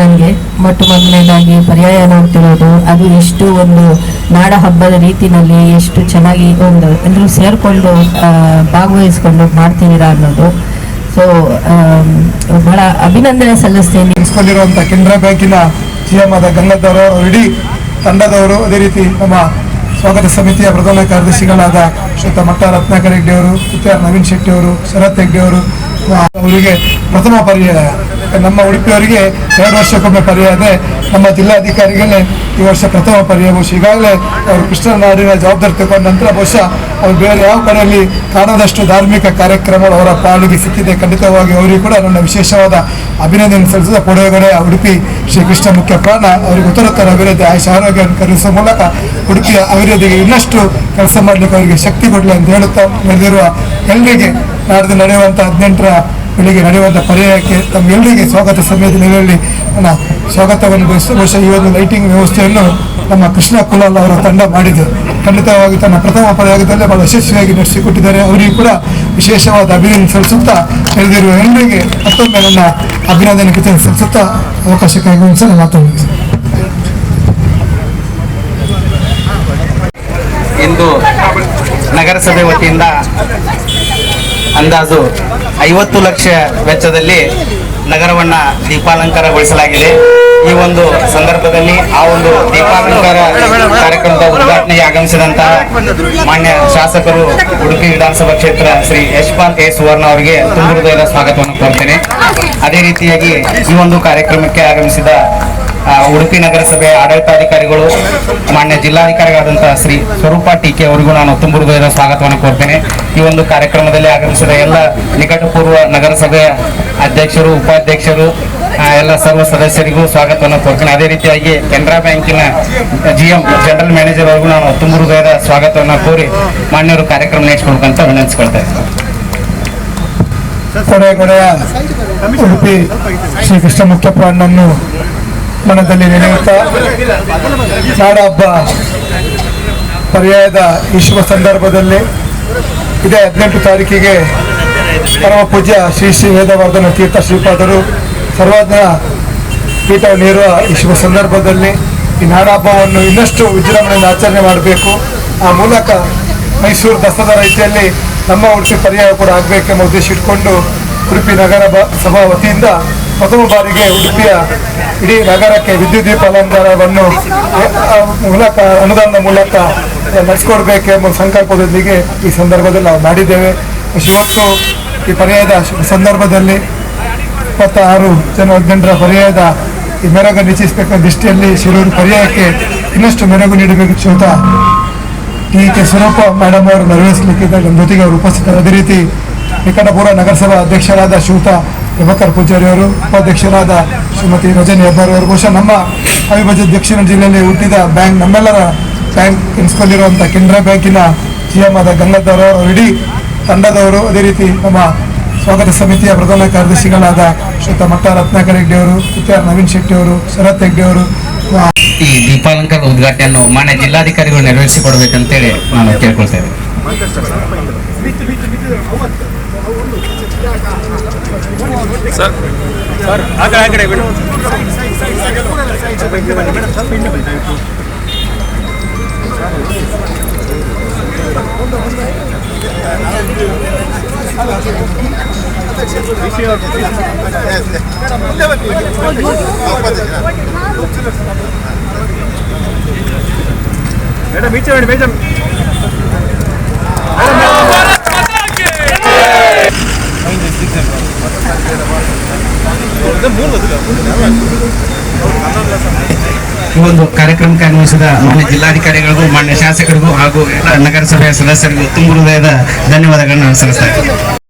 ನನಗೆ ಮೊಟ್ಟ ಮೊದಲನೇದಾಗಿ ಪರ್ಯಾಯ ನೋಡ್ತಿರೋದು ಅದು ಎಷ್ಟು ಒಂದು ನಾಡ ಹಬ್ಬದ ರೀತಿನಲ್ಲಿ ಎಷ್ಟು ಚೆನ್ನಾಗಿ ಒಂದು ಎಲ್ಲರೂ ಸೇರಿಕೊಂಡು ಭಾಗವಹಿಸ್ಕೊಂಡು ಮಾಡ್ತೀರಾ ಅನ್ನೋದು. ಸೊ ಬಹಳ ಅಭಿನಂದನೆ ಸಲ್ಲಿಸ್ತೇನೆ. ಇರಿಸ್ಕೊಂಡಿರುವಂಥ ಕೆನರಾ ಬ್ಯಾಂಕಿನ ಜಿ ಎಂ ಆದ ಗಂಗದವರು ಇಡೀ ತಂಡದವರು ಅದೇ ರೀತಿ ನಮ್ಮ ಸ್ವಾಗತ ಸಮಿತಿಯ ಪ್ರಧಾನ ಕಾರ್ಯದರ್ಶಿಗಳಾದ ಶ್ರೀತ ಮಟ್ಟ ರತ್ನಾಕರ್ ಅವರು ಪುತ್ಯಾರ್ ನವೀನ್ ಶೆಟ್ಟಿ ಅವರು ಶರತ್ ಹೆಗ್ಡೆ ಅವರು ಅವರಿಗೆ ಪ್ರಥಮ ಪರ್ಯಾಯ ನಮ್ಮ ಉಡುಪಿಯವರಿಗೆ ಎರಡು ವರ್ಷಕ್ಕೊಮ್ಮೆ ಪರ್ಯಾಯ ಇದೆ. ನಮ್ಮ ಜಿಲ್ಲಾಧಿಕಾರಿಗಳೇ ಈ ವರ್ಷ ಪ್ರಥಮ ಪರ್ಯಾಯ ಬಹುಶಃ ಈಗಾಗಲೇ ಅವರು ಕೃಷ್ಣ ನಾಡಿನ ಜವಾಬ್ದಾರಿ ತಗೊಂಡ ನಂತರ ಬಹುಶಃ ಅವರು ಬೇರೆ ಯಾವ ಕಡೆಯಲ್ಲಿ ಕಾಣದಷ್ಟು ಧಾರ್ಮಿಕ ಕಾರ್ಯಕ್ರಮಗಳು ಅವರ ಪಾಲಿಗೆ ಸಿಕ್ಕಿದೆ. ಖಂಡಿತವಾಗಿ ಅವರಿಗೂ ಕೂಡ ನನ್ನ ವಿಶೇಷವಾದ ಅಭಿನಂದನೆ ಸಲ್ಲಿಸಿದ ಕೊಡಗಡೆ, ಉಡುಪಿ, ಶ್ರೀಕೃಷ್ಣ ಮುಖ್ಯ ಪ್ರಾಣ, ಅವರಿಗೆ ಉತ್ತರೋತ್ತರ ಅಭಿವೃದ್ಧಿ, ಆಯುಷ ಆರೋಗ್ಯವನ್ನು ಕರುಣಿಸುವ ಮೂಲಕ ಉಡುಪಿಯ ಅಭಿವೃದ್ಧಿಗೆ ಇನ್ನಷ್ಟು ಕೆಲಸ ಮಾಡಲಿಕ್ಕೆ ಅವರಿಗೆ ಶಕ್ತಿ ಕೊಡಲಿ ಅಂತ ಹೇಳುತ್ತಾ ನಡೆದಿರುವ ಎಲ್ಲರಿಗೆ ನಾಡಿದ್ದು ನಡೆಯುವಂಥ ಹದಿನೆಂಟರ ಬೆಳಿಗ್ಗೆ ನಡೆಯುವಂಥ ಪರ್ಯಾಯಕ್ಕೆ ತಮ್ಮೆಲ್ಲರಿಗೆ ಸ್ವಾಗತ ಸಮಿತಿ ನೆಲೆಯಲ್ಲಿ ನನ್ನ ಸ್ವಾಗತವನ್ನು ಬಹುಶಃ ಈ ಒಂದು ಲೈಟಿಂಗ್ ವ್ಯವಸ್ಥೆಯನ್ನು ನಮ್ಮ ಕೃಷ್ಣ ಕುಲಾಲ್ ಅವರ ತಂಡ ಮಾಡಿದೆ. ಖಂಡಿತವಾಗಿ ತನ್ನ ಪ್ರಥಮ ಪರ್ಯಾಯದಲ್ಲೇ ಬಹಳ ಯಶಸ್ವಿಯಾಗಿ ನಡೆಸಿಕೊಟ್ಟಿದ್ದಾರೆ. ಅವರಿಗೂ ಕೂಡ ವಿಶೇಷವಾದ ಅಭಿನಂದನೆ ಸಲ್ಲಿಸುತ್ತಾ ನಡೆದಿರುವ ಎಲ್ಲರಿಗೆ ಮತ್ತೊಮ್ಮೆ ನನ್ನ ಅಭಿನಂದನೆ ಕೃತಜ್ಞತೆ ಸಲ್ಲಿಸುತ್ತಾ ಅವಕಾಶಕ್ಕಾಗಿ ಒಂದು ಸಲ ಮಾತಾಡ್ತೀನಿ ಇಂದು ನಗರಸಭೆ ವತಿಯಿಂದ ಅಂದಾಜು ಐವತ್ತು ಲಕ್ಷ ವೆಚ್ಚದಲ್ಲಿ ನಗರವನ್ನ ದೀಪಾಲಂಕಾರಗೊಳಿಸಲಾಗಿದೆ. ಈ ಒಂದು ಸಂದರ್ಭದಲ್ಲಿ ಆ ಒಂದು ದೀಪಾಲಂಕಾರ ಕಾರ್ಯಕ್ರಮದ ಉದ್ಘಾಟನೆಗೆ ಆಗಮಿಸಿದಂತಹ ಮಾನ್ಯ ಶಾಸಕರು ಉಡುಪಿ ವಿಧಾನಸಭಾ ಕ್ಷೇತ್ರ ಶ್ರೀ ಯಶ್ಪಾಲ್ ಎ ಸುವರ್ಣ ಅವರಿಗೆ ತುಂಬ ಹೃದಯದ ಸ್ವಾಗತವನ್ನು ಕೋರ್ತೇನೆ ಅದೇ ರೀತಿಯಾಗಿ ಈ ಒಂದು ಕಾರ್ಯಕ್ರಮಕ್ಕೆ ಆಗಮಿಸಿದ ಉಡುಪಿ ನಗರಸಭೆ ಆಡಳಿತಾಧಿಕಾರಿಗಳು, ಮಾನ್ಯ ಜಿಲ್ಲಾಧಿಕಾರಿಗಳಾದಂತಹ ಶ್ರೀ ಸ್ವರೂಪ ಟೀಕೆ ಅವರಿಗೂ ನಾನು ತುಂಬ ಹೃದಯದ ಸ್ವಾಗತವನ್ನು ಕೋರ್ತೇನೆ ಈ ಒಂದು ಕಾರ್ಯಕ್ರಮದಲ್ಲಿ ಆಗಮಿಸಿದ ಎಲ್ಲ ನಿಕಟಪೂರ್ವ ನಗರಸಭೆಯ ಅಧ್ಯಕ್ಷರು, ಉಪಾಧ್ಯಕ್ಷರು ಎಲ್ಲ ಸರ್ವ ಸದಸ್ಯರಿಗೂ ಸ್ವಾಗತವನ್ನು ಕೋರ್ತೇನೆ ಅದೇ ರೀತಿಯಾಗಿ ಕೆನರಾ ಬ್ಯಾಂಕಿನ ಜಿ ಎಂ ಜನರಲ್ ಮ್ಯಾನೇಜರ್ ಅವರಿಗೂ ನಾನು ತುಂಬ ಹೃದಯದ ಸ್ವಾಗತವನ್ನು ಕೋರಿ ಮಾನ್ಯರು ಕಾರ್ಯಕ್ರಮ ನಡೆಸ್ಕೊಳ್ಬೇಕಂತ ವಿನಂತಿಸ್ಕೊಳ್ತೇನೆ. ಉಡುಪಿ ಶ್ರೀಕೃಷ್ಣ ಮುಖ್ಯ ಪ್ರಾಣನ್ನು ಮನದಲ್ಲಿ ನೆನೆಯುತ್ತಾ ನಾಡ ಹಬ್ಬ ಪರ್ಯಾಯದ ಈ ಶುಭ ಸಂದರ್ಭದಲ್ಲಿ ಇದೇ ಹದಿನೆಂಟು ತಾರೀಕಿಗೆ ಪರಮ ಪೂಜ್ಯ ಶ್ರೀ ಶ್ರೀ ವೇದವರ್ಧನ ತೀರ್ಥ ಶ್ರೀಪಾದರು ಸರ್ವಜ್ಞ ಪೀಠ ನೀಡುವ ಈ ಶುಭ ಸಂದರ್ಭದಲ್ಲಿ ಈ ನಾಡಹಬ್ಬವನ್ನು ಇನ್ನಷ್ಟು ವಿಜೃಂಭಣೆಯಿಂದ ಆಚರಣೆ ಮಾಡಬೇಕು. ಆ ಮೂಲಕ ಮೈಸೂರು ದಸರಾ ರೀತಿಯಲ್ಲಿ ನಮ್ಮ ಉಡುಪಿ ಪರ್ಯಾಯ ಕೂಡ ಆಗಬೇಕೆಂಬ ಉದ್ದೇಶ ಇಟ್ಕೊಂಡು ಉಡುಪಿ ನಗರ ಸಭಾ ವತಿಯಿಂದ ಪ್ರಥಮ ಬಾರಿಗೆ ಉಡುಪಿಯ ಇಡೀ ನಗರಕ್ಕೆ ವಿದ್ಯುತ್ ದೀಪಾಲಂಕಾರವನ್ನು ಮೂಲಕ, ಅನುದಾನದ ಮೂಲಕ ನಡೆಸ್ಕೊಡ್ಬೇಕೆಂಬ ಸಂಕಲ್ಪದೊಂದಿಗೆ ಈ ಸಂದರ್ಭದಲ್ಲಿ ನಾವು ಮಾಡಿದ್ದೇವೆ. ಇವತ್ತು ಈ ಪರ್ಯಾಯದ ಸಂದರ್ಭದಲ್ಲಿ ಇಪ್ಪತ್ತಾರು ಜನ ಹದಿನೆಂಟರ ಪರ್ಯಾಯದ ಈ ಮೆರಗು ನಿಶ್ಚಯಿಸಬೇಕೆಂಬ ದೃಷ್ಟಿಯಲ್ಲಿ ಶಿರೂರು ಪರ್ಯಾಯಕ್ಕೆ ಇನ್ನಷ್ಟು ಮೆರಗು ನೀಡಬೇಕು ಶ್ರೋತ ಟಿ ಕೆ ಸ್ವರೂಪ ಮೇಡಮ್ ಅವರು ನೆರವೇರಿಸಲಿಕ್ಕಿದ್ದ ನಮ್ಮ ಜೊತೆಗೆ ಅವರು ಉಪಸ್ಥಿತರು ಅದೇ ರೀತಿ ನಿಕಟಪೂರ್ವ ನಗರಸಭಾ ಅಧ್ಯಕ್ಷರಾದ ಶ್ರೀಯುತ ಪ್ರಭಾಕರ್ ಪೂಜಾರಿ ಅವರು ಉಪಾಧ್ಯಕ್ಷರಾದ ಶ್ರೀಮತಿ ರಜನಿ ಹೆಬ್ಬಾರ್ ಅವರು ಬಹುಶಃ ನಮ್ಮ ಅವಿಭಜಿತ ದಕ್ಷಿಣ ಜಿಲ್ಲೆಯಲ್ಲಿ ಹುಟ್ಟಿದ ಬ್ಯಾಂಕ್ ನಮ್ಮೆಲ್ಲರ ಬ್ಯಾಂಕ್ ಎನಿಸ್ಕೊಂಡಿರುವಂಥ ಕೆನರಾ ಬ್ಯಾಂಕಿನ ಜಿ ಎಂ ಆದ ಗಂಗಾಧರ್ ಅವರು, ಇಡೀ ತಂಡದವರು ಅದೇ ರೀತಿ ನಮ್ಮ ಸ್ವಾಗತ ಸಮಿತಿಯ ಪ್ರಧಾನ ಕಾರ್ಯದರ್ಶಿಗಳಾದ ಶ್ರೀತ ಮಟ್ಟ ರತ್ನಾಕರ್ ಹೆಗ್ಡೆ ಅವರು ಪುತ್ಯಾರ್ ನವೀನ್ ಶೆಟ್ಟಿ ಅವರು, ಶರತ್ ಹೆಗ್ಡೆ ಅವರು ಈ ದೀಪಾಲಂಕಾರದ ಉದ್ಘಾಟನೆಯನ್ನು ಮಾನ್ಯ ಜಿಲ್ಲಾಧಿಕಾರಿಗಳು ನೆರವೇರಿಸಿಕೊಡ್ಬೇಕಂತೇಳಿ ನಾನು ಕೇಳ್ಕೊಳ್ತಾ ಇದ್ದೀನಿ ಆ ಕಡೆ ಆ ಕಡೆ ಬಿಡು. ಮೇಡಮ್ ಈಚೆ ನೋಡಿ ಮೇಡಮ್ ಈ ಒಂದು ಕಾರ್ಯಕ್ರಮಕ್ಕೆ ಆಗಮಿಸಿದ ಮಾನ್ಯ ಜಿಲ್ಲಾಧಿಕಾರಿಗಳಿಗೂ, ಮಾನ್ಯ ಶಾಸಕರಿಗೂ ಹಾಗೂ ಎಲ್ಲ ನಗರಸಭೆಯ ಸದಸ್ಯರಿಗೂ ತುಂಬ ಹೃದಯದ ಧನ್ಯವಾದಗಳನ್ನು ಸಲ್ಲಿಸ್ತಾ ಇದ್ದೀನಿ.